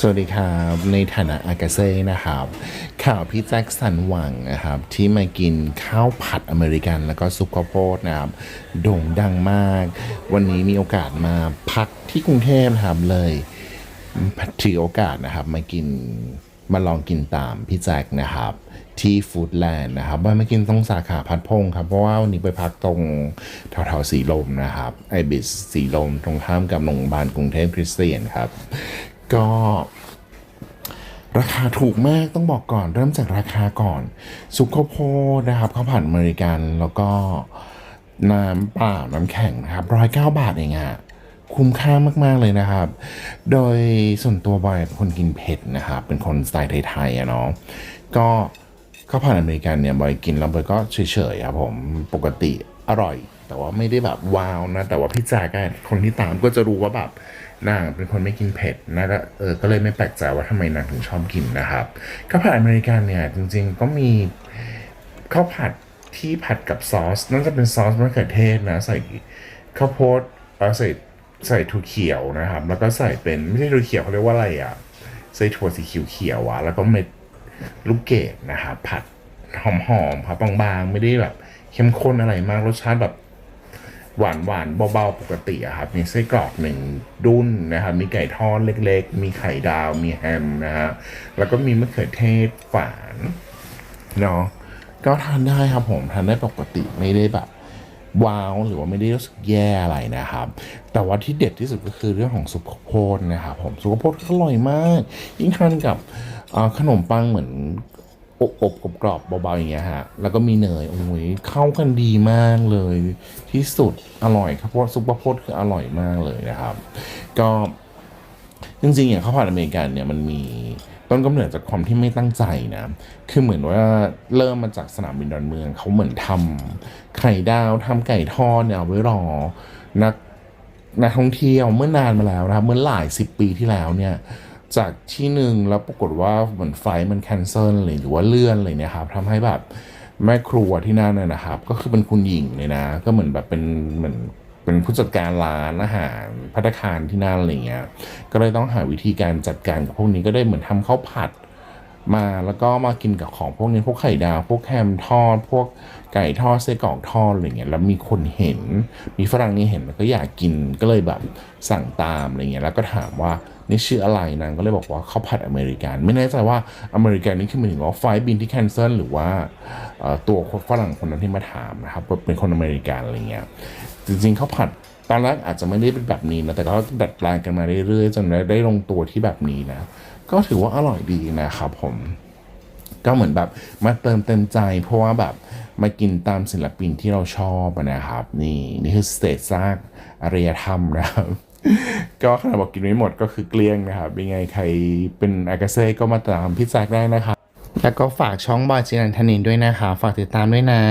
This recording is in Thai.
สวัสดีครับในฐานะอากาเซ่นะครับ ข่าวพี่แจ็คสันหวังนะครับที่มากินข้าวผัดอเมริกัน แล้วก็ซุปข้าวโพดนะครับโด่งดังมาก วันนี้มีโอกาสมาพักที่กรุงเทพนะครับเลยถือโอกาสนะครับมากินมาลองกินตามพี่แจ็คนะครับที่ฟู้ดแลนด์นะครับว่ามากินตรงสาขาพัดพงครับ เพราะว่าวันนี้ไปพักตรงแถวๆสีลมนะครับไอบิสสีลมตรงข้ามกับโรงพยาบาลกรุงเทพคริสเตียนครับ ก็ราคาถูกมากต้องบอกก่อนเริ่มจากราคาก่อน ซุปข้าวโพดนะครับข้าวผัดอเมริกันแล้วก็น้ำเปล่าน้ำแข็งนะครับร้อยเก้าบาทเองอะคุ้มค่ามากๆเลยนะครับ โดยส่วนตัวบอยเป็นคนกินเผ็ดนะครับ เป็นคนสไตล์ไทยๆอะเนาะก็ข้าวผัดอเมริกันเนี่ยบอยกินแล้วบอยก็เฉยๆครับผมปกติอร่อย แต่ว่าไม่ได้แบบว้าวนะ แต่ว่าพี่แจ๊กอะคนที่ตามก็จะรู้ว่าแบบนางเป็นคนไม่กินเผ็ดนะเออก็เลยไม่แปลกใจว่าทำไมนางถึงชอบกินนะครับข้าวผัดอเมริกันเนี่ยจริงๆก็มีข้าวผัดที่ผัดกับซอสน่าจะเป็นซอสมะเขือเทศนะใส่ข้าวโพดเออใส่ใส่ถั่วเขียวนะครับ แล้วก็ใส่เป็นไม่ใช่ถั่วเขียวเขาเรียกว่าอะไรอะใส่ถั่วสีเขียวๆอะแล้วก็เม็ดลูกเกดนะครับผัดหอมๆครับบางๆ ไม่ได้แบบเข้มข้นอะไรมากรสชาติแบบ หวานหวานเบาๆปกติอะครับ มีไส้กรอกหนึ่งดุนนะครับ มีไก่ทอดเล็กๆ มีไข่ดาว มีแฮมนะฮะ แล้วก็มีมะเขือเทศฝานเนาะ ก็ทานได้ครับผมทานได้ปกติไม่ได้แบบว้าวหรือว่าไม่ได้รู้สึกแย่อะไรนะครับ แต่ว่าที่เด็ดที่สุดก็คือเรื่องของซุขโพดนะครับผมซุขโพดอร่อยมาก ยิ่งทานกับขนมปังเหมือน อบอบกรอบๆเบาๆอย่างเงี้ยฮะ แล้วก็มีเนยโอ้ยเข้ากันดีมากเลย ที่สุดอร่อยครับเพราะซุปข้าวโพดคืออร่อยมากเลยนะครับ ก็จริงๆอย่างข้าวผัดอเมริกันเนี่ยมันมีต้นกำเนิดจากความที่ไม่ตั้งใจนะ คือเหมือนว่าเริ่มมาจากสนามบินดอนเมือง เขาเหมือนทำไข่ดาวทำไก่ทอดเนี่ยไว้รอนักนักท่องเที่ยวเมื่อนานมาแล้วนะครับเมื่อหลายสิบปีที่แล้วเนี่ย จากที่หนึ่งแล้วปรากฏว่าเหมือนไฟมันแคนเซิลเลยหรือว่าเลื่อนเลยเนี่ยครับทำให้แบบแม่ครัวที่นั่นนะนะครับ ก็คือเป็นคุณหญิงเลยนะ ก็เหมือนแบบเป็นเหมือนเป็นผู้จัดการร้านอาหารพัตคารที่นั่นอะไรเงี้ย ก็เลยต้องหาวิธีการจัดการกับพวกนี้ก็ได้เหมือนทำข้าวผัด มาแล้วก็มากินกับของพวกนี้พวกไข่ดาว พวกแฮมทอด พวกไก่ทอดไส้กรอกทอดอะไรเงี้ยแล้วมีคนเห็น มีฝรั่งนี่เห็นแล้วก็อยากกินก็เลยแบบสั่งตามอะไรเงี้ยแล้วก็ถามว่านี่ชื่ออะไรนางก็เลยบอกว่าข้าวผัดอเมริกัน ไม่แน่ใจว่าอเมริกันนี่คือหมายถึงว่าไฟบินที่แคนเซิลหรือว่าตัวคนฝรั่งคนนั้นที่มาถามนะครับเป็นคนอเมริกันอะไรเงี้ยจริงๆข้าวผัด ตอนแรกอาจจะไม่ได้เป็นแบบนี้นะแต่ก็ดัดแปลงกันมาเรื่อยๆจนได้ลงตัวที่แบบนี้นะ ก็ถือว่าอร่อยดีนะครับผม ก็เหมือนแบบมาเติมเต็มใจ เพราะว่าแบบมากินตามศิลปินที่เราชอบนะครับ นี่นี่คือสเตจซากอารยธรรมนะครับก็ขนาดบอกกินไม่หมดก็คือเกลี้ยงนะครับยังไงใครเป็นอากาเซ่ก็มาตามพี่แจ็คได้นะครับแล้วก็ฝากช่องบอยจินันทนินด้วยนะคะ ฝากติดตามด้วยนะ